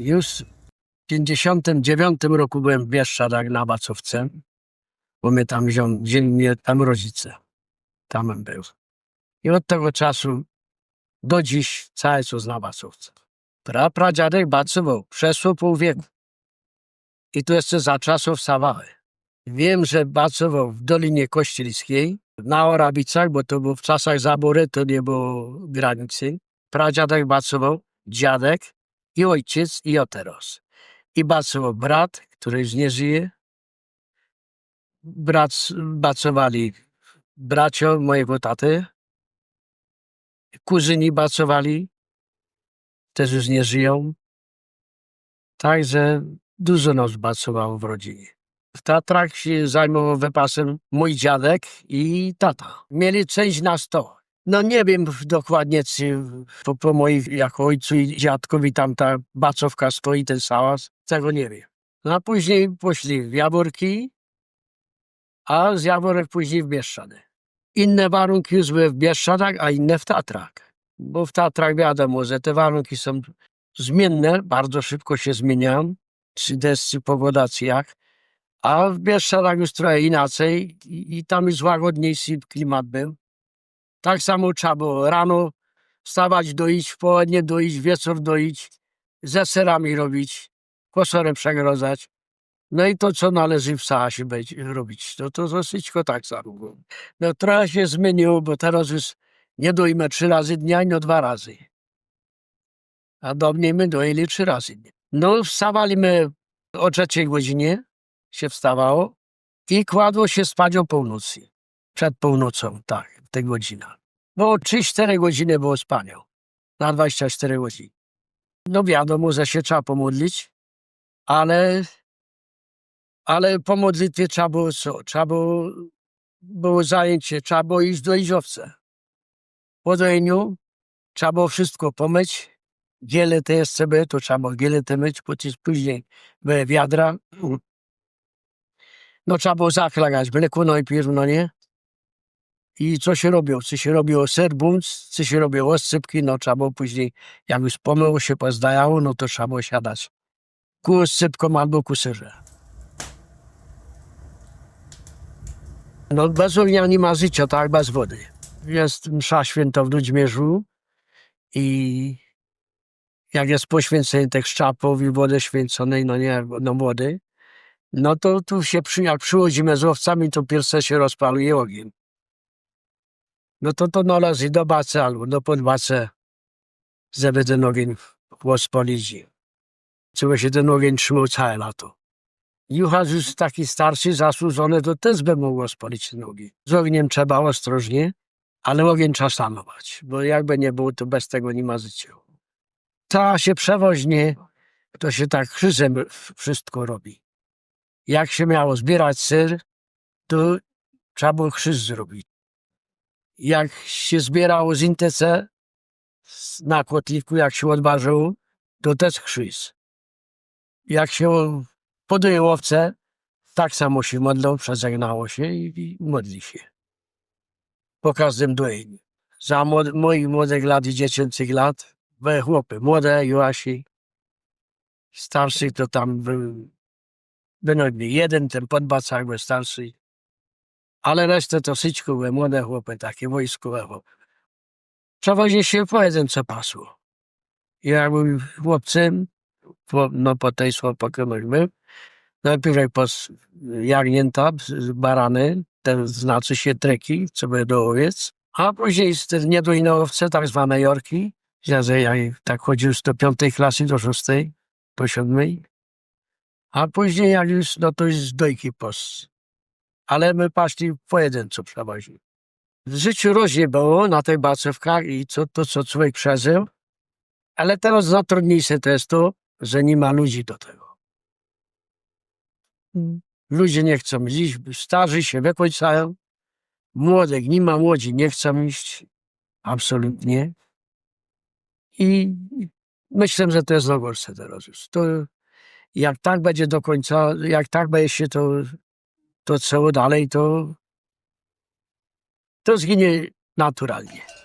Już w 59 roku byłem w Bieszczadach na Bacowce, bo mnie tam wziął, wzięli mnie tam rodzice. Tam był. I od tego czasu do dziś całe co na Bacowce. Pra, pradziadek bacował, przeszło pół wieku. I to jeszcze za czasów Sawały. Wiem, że bacował w Dolinie Kościelskiej, na Orabicach, bo to było w czasach zabory, to nie było granicy. Pradziadek bacował, dziadek i ojciec i oteros. I bacował brat, który już nie żyje. Brat, bacowali bracio mojego taty. Kuzyni bacowali, też już nie żyją. Także dużo nas bacowało w rodzinie. W Tatrach się zajmował wypasem mój dziadek i tata. Mieli część na sto. No nie wiem dokładnie, czy po, po moich jako ojcu i dziadkowi tam ta bacowka stoi, ten sałas. Tego nie wiem. No a później poszli w Jaworki, a z Jaworek później w Bieszczady. Inne warunki już były w Bieszczadach, a inne w Tatrach. Bo w Tatrach wiadomo, że te warunki są zmienne, bardzo szybko się zmieniają, przy deszczu, powodacjach. A w Bieszczadach już trochę inaczej i, i tam już łagodniejszy klimat był. Tak samo trzeba było rano wstawać, doić, w południe doić, wieczór doić, ze serami robić, kosorem przegrodzać. No i to, co należy w Saasie być, robić, to, to dosyć tak samo było. No trochę się zmieniło, bo teraz już nie dojmy trzy razy dnia, no dwa razy. A do mnie my dojęli trzy razy dnia. No wstawaliśmy o trzeciej godzinie, się wstawało i kładło się spać o północy. Przed północą, tak, te godzina. Bo 3-4 godziny było spania. Na 24 godziny. No wiadomo, że się trzeba pomodlić, ale, ale po modlitwie trzeba było co? Trzeba było, było zajęcie, trzeba było iść do Iziowce. Po dojeniu trzeba było wszystko pomyć. Giele te jeszcze były, to trzeba było giele te myć, później były wiadra, no trzeba było zaklagać mleko najpierw, no nie? I co się robiło? Co się robiło ser bunc, co się robiło oscypki, no trzeba było później, jak już pomyło się, pozdajało, no to trzeba było siadać ku oscypkom albo ku serze. No bez ognia nie ma życia, tak bez wody. Jest msza święta w Ludźmierzu i jak jest poświęcenie tych szczapów i wody święconej, no nie, no wody, no to tu się, przy, jak przychodzimy z owcami, to pierwsze się rozpaluje ogień. No to to należy do bacy albo do podbace, żeby ten ogień rozpalić. Trzeba się ten ogień trzymał całe lato. Juchacz już taki starszy, zasłużony, to też by mógł spalić ten ogień. Z ogniem trzeba ostrożnie, ale ogień trzeba szanować, bo jakby nie było, to bez tego nie ma życia. Ta się przewoźnie, to się tak krzyżem wszystko robi jak się miało zbierać ser, to trzeba było krzyż zrobić. Jak się zbierało z intece na kotliwku, jak się odważyło, to też krzyż. Jak się podjęło owce, tak samo się modlą, przeżegnało się i, i modli się. Po każdym dojeniu. Za moich młodych lat i dziecięcych lat były chłopy, młode, Joasi, starszych to tam był Bynajmniej jeden ten podbacak był starszy. Ale resztę wszystko były młode chłopy, takie wojskowe chłopy. Przewozie się po jeden, co pasło. Ja byłem chłopcem, no po tej był. Najpierw jak pos, jagnięta, barany, te znaczy się treki, co były do owiec. A później z te niedojne owce, tak zwane jorki. Ja, ja tak chodził do piątej klasy do szóstej, do siódmej. A później jak już, no to już dojki pos. Ale my paszli pojedynczo przewozili. W życiu różnie było na tych bacewkach i co, to, co człowiek przeżył. Ale teraz najtrudniejsze to jest to, że nie ma ludzi do tego. Ludzie nie chcą iść, starzy się wykończają. Młodych nie ma, młodzi nie chcą iść. Absolutnie. I myślę, że to jest najgorsze teraz już. To jak tak będzie do końca, jak tak będzie się to, to cało dalej, to, to zginie naturalnie.